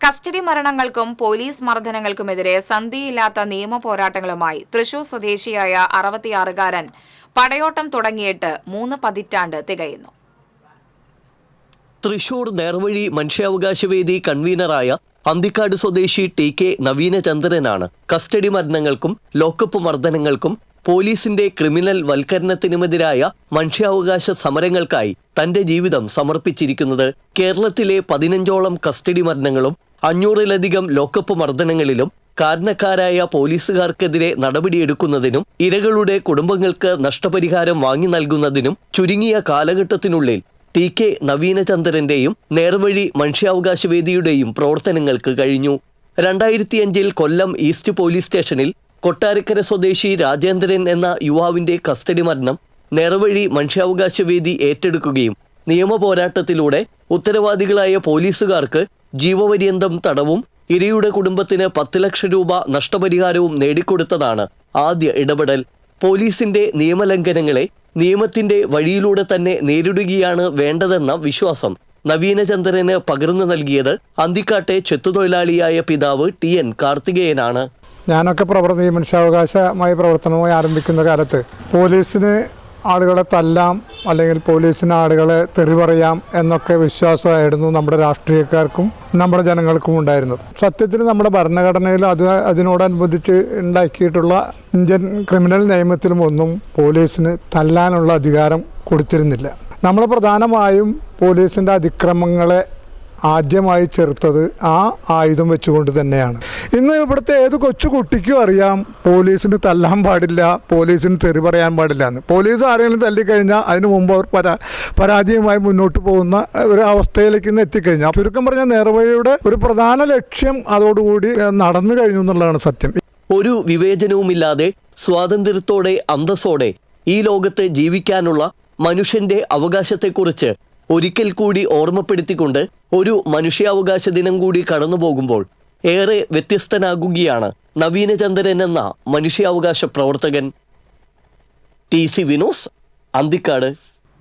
Custody മരണങ്ങൾക്കും police മർദ്ദനങ്ങൾക്കുമെതിരെ സന്ധിയില്ലാത്ത നിയമ പോരാട്ടങ്ങളുമായി തൃശൂർ സ്വദേശിയായ അറുപത്തിയാറുകാരൻ പടയോട്ടം തുടങ്ങിയിട്ട് മൂന്ന് പതിറ്റാണ്ട് തികയുന്നു. തൃശൂർ നേർവഴി മനുഷ്യാവകാശ വേദി കൺവീനറായ അന്തിക്കാട് സ്വദേശി ടി കെ നവീനചന്ദ്രനാണ് കസ്റ്റഡി മരണങ്ങൾക്കും ലോക്കപ്പ് മർദ്ദനങ്ങൾക്കും പോലീസിന്റെ ക്രിമിനൽ വൽക്കരണത്തിനുമെതിരായ മനുഷ്യാവകാശ സമരങ്ങൾക്കായി തന്റെ ജീവിതം സമർപ്പിച്ചിരിക്കുന്നത് കേരളത്തിലെ പതിനഞ്ചോളം കസ്റ്റഡി മരണങ്ങളും അഞ്ഞൂറിലധികം ലോക്കപ്പ് മർദ്ദനങ്ങളിലും കാരണക്കാരായ പോലീസുകാർക്കെതിരെ നടപടിയെടുക്കുന്നതിനും ഇരകളുടെ കുടുംബങ്ങൾക്ക് നഷ്ടപരിഹാരം വാങ്ങി നൽകുന്നതിനും ചുരുങ്ങിയ കാലഘട്ടത്തിനുള്ളിൽ ടി കെ നവീനചന്ദ്രന്റെയും നേർവഴി മനുഷ്യാവകാശ വേദിയുടെയും പ്രവർത്തനങ്ങൾക്ക് കഴിഞ്ഞു. രണ്ടായിരത്തിയഞ്ചിൽ കൊല്ലം ഈസ്റ്റ് പോലീസ് സ്റ്റേഷനിൽ കൊട്ടാരക്കര സ്വദേശി രാജേന്ദ്രൻ എന്ന യുവാവിന്റെ കസ്റ്റഡി മരണം നേർവഴി മനുഷ്യാവകാശ വേദി ഏറ്റെടുക്കുകയും നിയമ പോരാട്ടത്തിലൂടെ ഉത്തരവാദികളായ പോലീസുകാർക്ക് ജീവപര്യന്തം തടവും ഇരയുടെ കുടുംബത്തിന് പത്ത് ലക്ഷം രൂപ നഷ്ടപരിഹാരവും നേടിക്കൊടുത്തതാണ് ആദ്യ ഇടപെടൽ. പോലീസിന്റെ നിയമലംഘനങ്ങളെ നിയമത്തിന്റെ വഴിയിലൂടെ തന്നെ നേരിടുകയാണ് വേണ്ടതെന്ന വിശ്വാസം. നവീനചന്ദ്രന് പകർന്നു നൽകിയത് അന്തിക്കാട്ടെ ചെത്തുതൊഴിലാളിയായ പിതാവ് ടി എൻ കാർത്തികേയനാണ്. ഞാനൊക്കെ പ്രവർത്തി മനുഷ്യാവകാശമായി പ്രവർത്തനമായി ആരംഭിക്കുന്ന കാലത്ത് പോലീസിന് ആളുകളെ തല്ലാം അല്ലെങ്കിൽ പോലീസിന് ആളുകളെ തെറി പറയാം എന്നൊക്കെ വിശ്വാസമായിരുന്നു നമ്മുടെ രാഷ്ട്രീയക്കാർക്കും നമ്മുടെ ജനങ്ങൾക്കും ഉണ്ടായിരുന്നത്. സത്യത്തിൽ നമ്മുടെ ഭരണഘടനയിൽ അത് അതിനോടനുബന്ധിച്ച് ഉണ്ടാക്കിയിട്ടുള്ള ഇന്ത്യൻ ക്രിമിനൽ നിയമത്തിലും ഒന്നും പോലീസിന് തല്ലാനുള്ള അധികാരം കൊടുത്തിരുന്നില്ല. നമ്മൾ പ്രധാനമായും പോലീസിന്റെ അതിക്രമങ്ങളെ ആദ്യമായി ചെറുത്തത് ആ ആയുധം വെച്ചുകൊണ്ട് തന്നെയാണ്. ഇന്ന് ഇവിടുത്തെ ഏത് കൊച്ചു കുട്ടിക്കും അറിയാം പോലീസിന് തല്ലാൻ പാടില്ല പോലീസിന് തെറി പറയാൻ പാടില്ല എന്ന്. പോലീസ് ആരെങ്കിലും തല്ലിക്കഴിഞ്ഞാൽ അതിന് മുമ്പ് അവർ പരാ പരാജയമായി മുന്നോട്ട് പോകുന്ന ഒരു അവസ്ഥയിലേക്ക് ഇന്ന് എത്തിക്കഴിഞ്ഞാൽ ചുരുക്കം പറഞ്ഞാൽ നേർവഴിയുടെ ഒരു പ്രധാന ലക്ഷ്യം അതോടുകൂടി നടന്നു കഴിഞ്ഞു എന്നുള്ളതാണ് സത്യം. ഒരു വിവേചനവുമില്ലാതെ സ്വാതന്ത്ര്യത്തോടെ അന്തസ്സോടെ ഈ ലോകത്ത് ജീവിക്കാനുള്ള മനുഷ്യന്റെ അവകാശത്തെക്കുറിച്ച് ഒരിക്കൽ കൂടി ഓർമ്മപ്പെടുത്തിക്കൊണ്ട് ഒരു മനുഷ്യാവകാശ ദിനം കൂടി കടന്നു പോകുമ്പോൾ ഏറെ വ്യത്യസ്തനാകുകയാണ് നവീനചന്ദ്രൻ എന്ന മനുഷ്യാവകാശ പ്രവർത്തകൻ. T C Vinos Anthikad.